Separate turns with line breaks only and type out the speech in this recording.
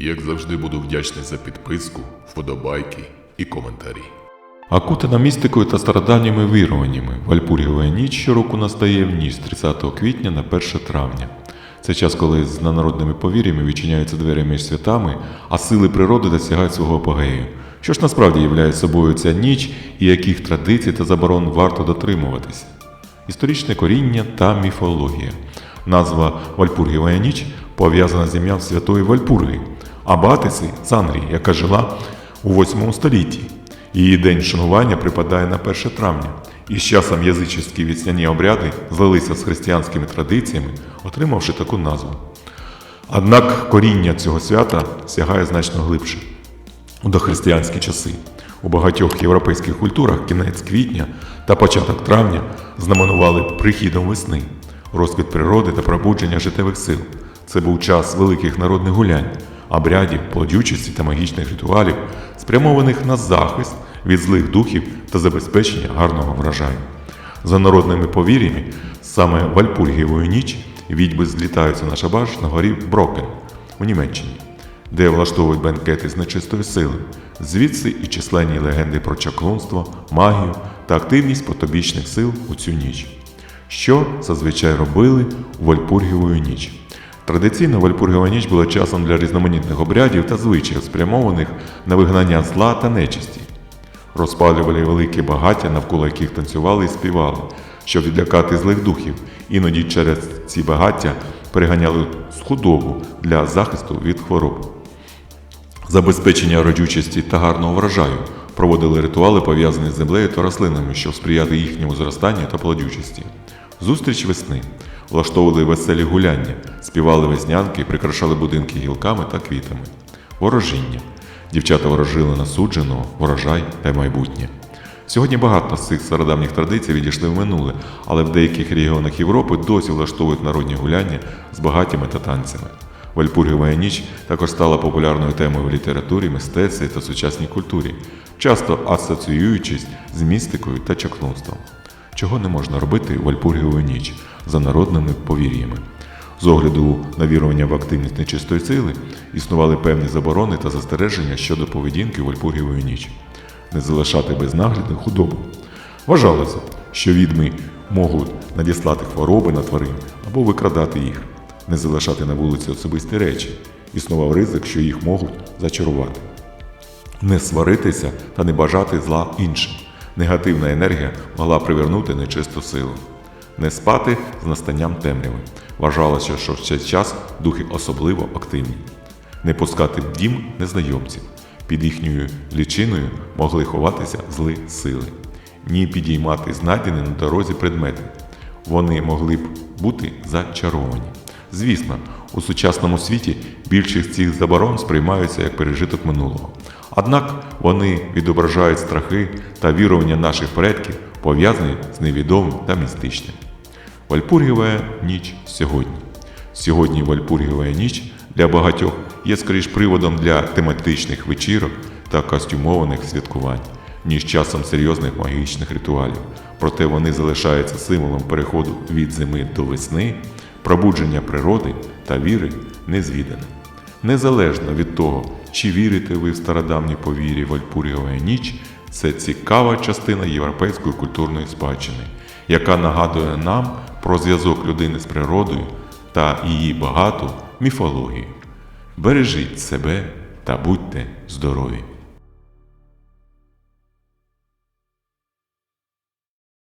Як завжди буду вдячний за підписку, вподобайки і коментарі.
Акутана містикою та стародавніми віруваннями, Вальпургієва ніч щороку настає в ніч з 30 квітня на 1 травня. Це час, коли з нанародними повір'ями відчиняються двері між святами, а сили природи досягають свого апогею. Що ж насправді являє собою ця ніч і яких традицій та заборон варто дотримуватися? Історичне коріння та міфологія. Назва Вальпургієва ніч пов'язана з ім'ям святої Вальпурги, абатиси Цанрі, яка жила у 8 столітті. Її день шанування припадає на 1 травня, і з часом язичівські вісняні обряди злилися з християнськими традиціями, отримавши таку назву. Однак коріння цього свята сягає значно глибше. У дохристиянські часи у багатьох європейських культурах кінець квітня та початок травня знаменували прихідом весни, розквіт природи та пробудження життєвих сил. Це був час великих народних гулянь, обрядів, плодючості та магічних ритуалів, спрямованих на захист від злих духів та забезпечення гарного врожаю. За народними повір'ями, саме Вальпургієвою ніч відьби злітаються на шабаш на горі Брокен у Німеччині, де влаштовують бенкети з нечистої сили, звідси і численні легенди про чаклунство, магію та активність потобічних сил у цю ніч. Що зазвичай робили у Вальпургієву ніч? Традиційно Вальпургієва ніч була часом для різноманітних обрядів та звичаїв, спрямованих на вигнання зла та нечисті. Розпалювали великі багаття, навколо яких танцювали і співали, щоб відлякати злих духів. Іноді через ці багаття переганяли худобу для захисту від хвороб. Забезпечення родючості та гарного врожаю проводили ритуали, пов'язані з землею та рослинами, щоб сприяти їхньому зростанню та плодючості. Зустріч весни влаштовували веселі гуляння, співали веснянки, прикрашали будинки гілками та квітами. Ворожіння. Дівчата ворожили на судженого, урожай та майбутнє. Сьогодні багато з цих стародавніх традицій відійшли в минуле, але в деяких регіонах Європи досі влаштовують народні гуляння з багаттями та танцями. Вальпургієва ніч також стала популярною темою в літературі, мистецтві та сучасній культурі, часто асоціюючись з містикою та чаклунством. Чого не можна робити у Вальпургієву ніч за народними повір'ями. З огляду на вірування в активність нечистої сили існували певні заборони та застереження щодо поведінки у Вальпургієвої ніч. Не залишати без нагляду худобу. Вважалося, що відьми можуть надіслати хвороби на тварин або викрадати їх, не залишати на вулиці особисті речі. Існував ризик, що їх можуть зачарувати. Не сваритися та не бажати зла іншим. Негативна енергія могла привернути нечисту силу. Не спати з настанням темряви. Вважалося, що в цей час духи особливо активні. Не пускати в дім незнайомців. Під їхньою лічиною могли ховатися зли сили. Ні підіймати знайдені на дорозі предмети. Вони могли б бути зачаровані. Звісно, у сучасному світі більшість цих заборон сприймаються як пережиток минулого. Однак вони відображають страхи та вірування наших предків, пов'язані з невідомим та містичним. Вальпургієва ніч сьогодні. Сьогодні Вальпургієва ніч для багатьох є скоріш приводом для тематичних вечірок та костюмованих святкувань, ніж часом серйозних магічних ритуалів. Проте вони залишаються символом переходу від зими до весни, пробудження природи та віри незвідане. Незалежно від того, чи вірите ви в стародавні повір'я Вальпургієва ніч, це цікава частина європейської культурної спадщини, яка нагадує нам про зв'язок людини з природою та її багату міфологію. Бережіть себе та будьте здорові!